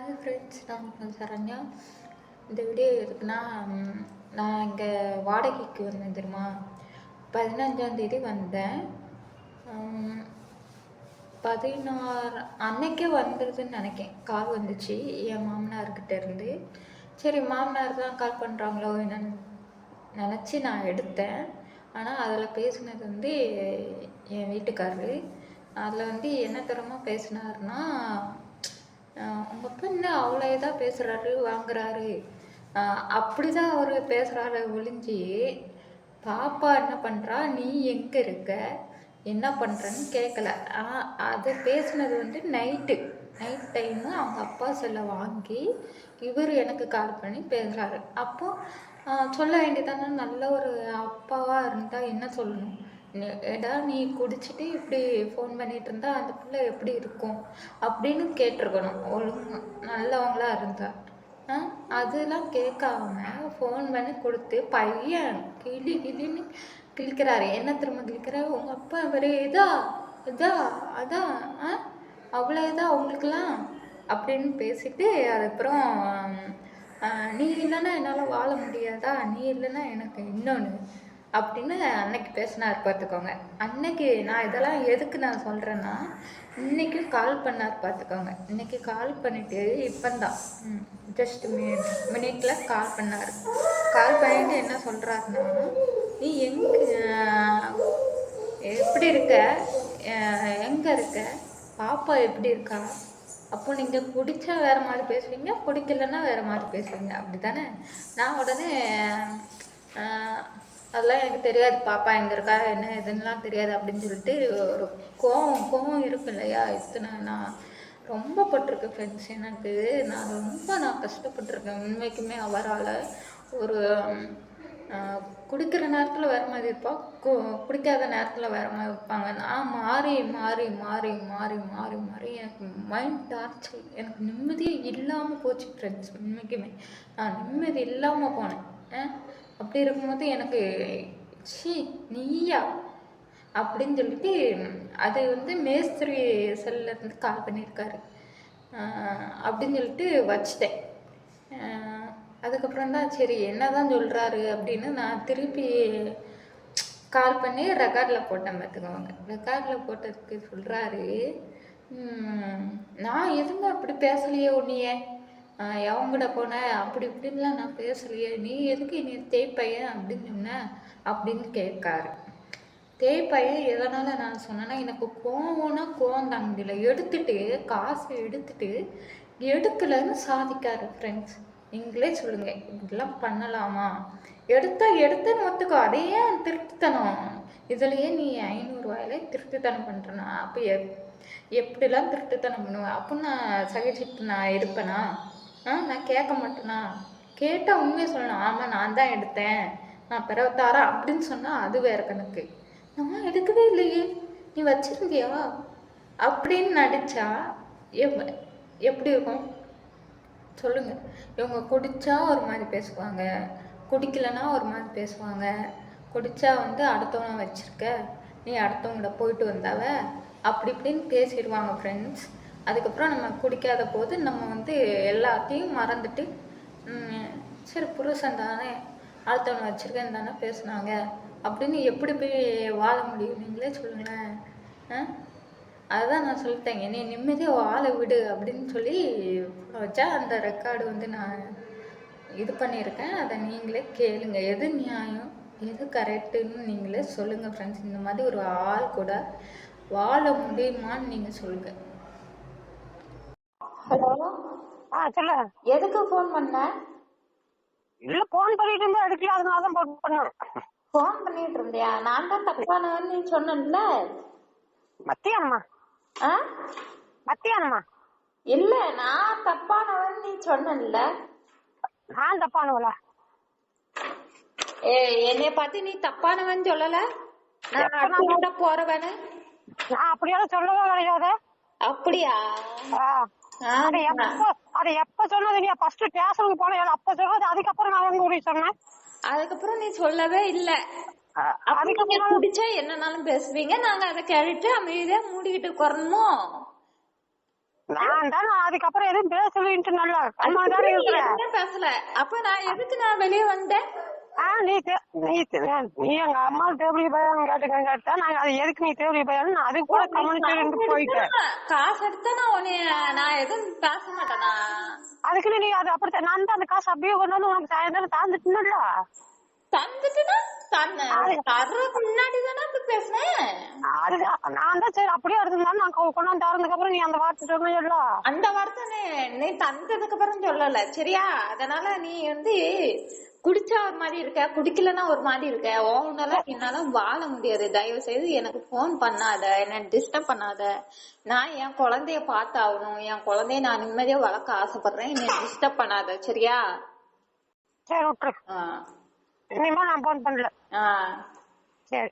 Hi friends நான் உங்கள் சரண்யா. இந்த வீடியோ எதுக்குன்னா நான் இங்கே வாடகைக்கு வந்தேன் தெரியுமா? பதினஞ்சாந்தேதி வந்தேன். பதினாறு அன்னைக்கே வந்துடுதுன்னு நினைக்கேன். கால் வந்துச்சு. என் மாமனார்கிட்ட இருந்து. சரி மாமனார் தான் கால் பண்ணுறாங்களோ என்னன்னு நினச்சி நான் எடுத்தேன். ஆனால் அதில் பேசினது வந்து என் வீட்டுக்காரரு. அதில் வந்து என்ன தரமாக பேசினாருன்னா உங்கள் அப்பா என்ன அவ்வளோ இதாக பேசுகிறாரு வாங்குறாரு. அப்படி தான் அவர் பேசுகிறாரு ஒழிஞ்சி பாப்பா என்ன பண்ணுறா நீ எங்கே இருக்க? என்ன பண்ணுறன்னு கேட்கல அதை அது பேசுனது வந்து நைட்டு. நைட் டைமு அவங்க அப்பா சொல்ல வாங்கி இவர் எனக்கு கால் பண்ணி பேசுகிறாரு அப்போ சொல்ல வேண்டியதானே? நல்ல ஒரு அப்பாவாக இருந்தால் என்ன சொல்லணும்? ஏடா நீ குடிச்சிட்டு இப்படி ஃபோன் பண்ணிட்டு இருந்தா அந்த பிள்ளை எப்படி இருக்கும்? அப்படின்னு கேட்டிருக்கணும். ஒழுங்கு நல்லவங்களா இருந்தா. ஆ அதெல்லாம் கேட்காம ஃபோன் பண்ணி கொடுத்து பையன் கிளி கிளின்னு கிழிக்கிறாரு. என்ன திரும்ப கிழிக்கிறாரு உங்கள் அப்பா இவர் இதா இதா அதான் ஆ அவ்வளோ இதா அவங்களுக்குலாம் அப்படின்னு பேசிட்டு அதுக்கப்புறம் நீ இல்லைன்னா என்னால் வாழ முடியாதா? நீ இல்லைன்னா எனக்கு இன்னொன்று அப்படின்னு அன்னைக்கு பேசினார் பார்த்துக்கோங்க அன்னைக்கு நான் இதெல்லாம் எதுக்கு நான் சொல்கிறேன்னா இன்னைக்கும் கால் பண்ணார் பார்த்துக்கோங்க இன்னைக்கு கால் பண்ணிட்டு இப்போந்தான் ஜஸ்ட் மினி மினிட்ல கால் பண்ணார். கால் பண்ணிட்டு என்ன சொல்கிறாருன்னா நீ எங்கே எப்படி இருக்க? எங்கே எங்க இருக்க? பாப்பா எப்படி இருக்கா? அப்போ நீங்கள் குடிச்சா வேற மாதிரி பேசுவீங்க பிடிக்கலன்னா வேற மாதிரி பேசுவீங்க. அப்படி தானே நான் உடனே அதெல்லாம் எனக்கு தெரியாது. பாப்பா எங்கே இருக்கா? என்ன எதுன்னெலாம் தெரியாது அப்படின்னு சொல்லிட்டு ஒரு கோவம் கோவம் இருக்கு இல்லையா? இத்தனை நான் ரொம்ப பட்டிருக்கேன் ஃப்ரெண்ட்ஸ் எனக்கு. நான் ரொம்ப நான் கஷ்டப்பட்டிருக்கேன். உண்மைக்குமே அவரால் ஒரு குடிக்கிற நேரத்தில் வேறு மாதிரி இருப்பா. கு குடிக்காத நேரத்தில் வேற மாதிரி இருப்பாங்க. நான் மாறி மாறி மாறி மாறி மாறி மாறி எனக்கு மைண்ட் டார்ச்சர் எனக்கு நிம்மதியே இல்லாமல் போச்சு ஃப்ரெண்ட்ஸ் உண்மைக்குமே. நான் நிம்மதி இல்லாமல் போனேன். அப்படி இருக்கும்போது எனக்கு சி நீயா? அப்படின்னு சொல்லிட்டு அது வந்து மேஸ்திரி செல்ல இருந்து கால் பண்ணியிருக்காரு. அப்படின்னு சொல்லிட்டு வச்சிட்டேன். அதுக்கப்புறம் தான் சரி என்னதான் சொல்கிறாரு அப்படின்னு நான் திருப்பி கால் பண்ணி ரெக்கார்டில் போட்டேன் பார்த்துக்கோங்க. ரெக்கார்டில் போட்டதுக்கு சொல்கிறாரு நான் எதுவுமே அப்படி பேசலையே உன்னையே? எவங்கூட போன அப்படி இப்படின்லாம் நான் பேசலையே நீ எதுக்கு நீ தேய்ப்பையன் அப்படின்னு சொன்ன? அப்படின்னு கேட்காரு. தேய்ப்பையன் எதனால் நான் சொன்னேன்னா எனக்கு கோவம்னா கோவம் தாங்க முடியல. எடுத்துட்டு காசு எடுத்துட்டு எடுக்கலைன்னு சாதிக்காரு ஃப்ரெண்ட்ஸ் நீங்களே சொல்லுங்க இப்படிலாம் பண்ணலாமா? எடுத்தா எடுத்தேன்னு ஒத்துக்கோ அதே ஏன் திருட்டுத்தனம்? இதுலயே நீ ஐநூறுரூவாயில திருட்டுத்தனம் பண்ணுறனா அப்போ எப் எப்படிலாம் திருட்டுத்தனம் பண்ணுவேன் அப்போ நான் சகிச்சுட்டு நான் இருப்பேனா? ஆ நான் கேட்க மாட்டேனா? கேட்டால் உண்மையை சொல்லணும். ஆமாம் நான் தான் எடுத்தேன். நான் பிறகு அப்படின்னு சொன்னால் அது வேற கணக்கு. நான் எடுக்கவே இல்லையே. நீ வச்சிருந்தியா அப்படின்னு நடித்தா எப் எப்படி இருக்கும்? சொல்லுங்க. இவங்க குடித்தா ஒரு மாதிரி பேசுவாங்க. குடிக்கலைன்னா ஒரு மாதிரி பேசுவாங்க. குடித்தா வந்து அடுத்தவனை வச்சிருக்க. நீ அடுத்தவங்கள போயிட்டு வந்தாவ? அப்படி இப்படின்னு பேசிடுவாங்க ஃப்ரெண்ட்ஸ் அதுக்கப்புறம் நம்ம குடிக்காத போது நம்ம வந்து எல்லாத்தையும் மறந்துட்டு சரி புருஷன் தானே அடுத்தவன் வச்சுருக்கேன் தானே பேசுனாங்க. அப்படின்னு எப்படி போய் வாழ முடியும்? நீங்களே சொல்லுங்களேன். ஆ? அதுதான் நான் சொல்லிட்டேங்க நீ நிம்மதியாக வாழ விடு அப்படின்னு சொல்லி வச்சா அந்த ரெக்கார்டு வந்து நான் இது பண்ணியிருக்கேன். அதை நீங்களே கேளுங்க. எது நியாயம்? எது கரெக்டுன்னு நீங்களே சொல்லுங்கள் ஃப்ரெண்ட்ஸ் இந்த மாதிரி ஒரு ஆள் கூட வாழ முடியுமான்னு நீங்கள் சொல்லுங்கள் ஹலோ. ஆ சொல்லு. எதுக்கு ஃபோன் பண்ண? இல்ல போன் பண்ணிட்டு இருந்தா எடுக்கல அதனால தான் போன் பண்ணேன். ஃபோன் பண்ணிட்டு இருந்தியா? நான் தான் தப்பானவன்னு நீ சொன்னேன்ல. மத்தியானமா? ஆ? மத்தியானமா? இல்ல நான் தப்பானவன் நீ சொன்னேன்ல. நான் தப்பானவளா? ஏ என்னைய பார்த்து நீ தப்பானவன் சொல்லல? நான் அடுத்த போறவனு? நான் அப்படியாவது சொல்லவே கிடையாது அப்படியா? அது எப்ப அது எப்ப சொன்னது நீ? ஃபர்ஸ்ட் ஸ்டேஷனுக்கு போன அப்ப சொன்னது அதுக்கப்புறம் நான் வந்து உனக்கு சொன்னேன். அதுக்கப்புறம் நீ சொல்லவே இல்ல. அதுக்கப்புறம் குடிச்சா என்னனாலும் பேசுவீங்க. நாங்க அதை கேட்டுட்டு அமைதியா மூடிக்கிட்டு உட்காரணுமோ நான் தான் அதுக்கப்புறம் எதுவும் பேசலின்ட்டு நல்லா பேசல. அப்ப நான் எதுக்கு நான் வெளியே வந்தேன்? ஆ நீ நீ நீ எங்க அம்மா தேவலி பயம் கேட்டுக்க கேட்டா நாங்க அது எதுக்கு நீ தேவலி நான் அது கூட கம்யூனிகேட் போயிட்டேன். காசு எடுத்தா நான் உன்னைய நான் எதுவும் பேச மாட்டேனா? அதுக்குன்னு நீ அது அப்படித்தான் நான் தான் அந்த காசு அப்படியே கொண்டு வந்து உனக்கு சாயந்தரம் தாந்துட்டுல தந்துட்டுனா முன்னாடி தானே அப்படி பேசினேன் நான் தான் சரி அப்படியே இருந்தாலும் நான் கொண்டாந்து தரதுக்கு அப்புறம் நீ அந்த வார்த்தை சொன்னல அந்த வார்த்தை நீ- நீ தந்ததுக்கு அப்புறம் சொல்லல. சரியா? அதனால நீ வந்து குடிச்சா ஒரு மாதிரி இருக்க குடிக்கலன்னா ஒரு மாதிரி இருக்க உன்னால என்னால வாழ முடியாது. தயவு செய்து எனக்கு போன் பண்ணாத என்ன டிஸ்டர்ப் பண்ணாத. நான் என் குழந்தைய பார்த்தாகணும். என் குழந்தைய நான் நிம்மதியா வளர்க்க ஆசைப்படுறேன். என்ன டிஸ்டர்ப் பண்ணாத சரியா? சரி விட்டுரு இனிமே நான் போன் பண்ணல. ஆ. சரி.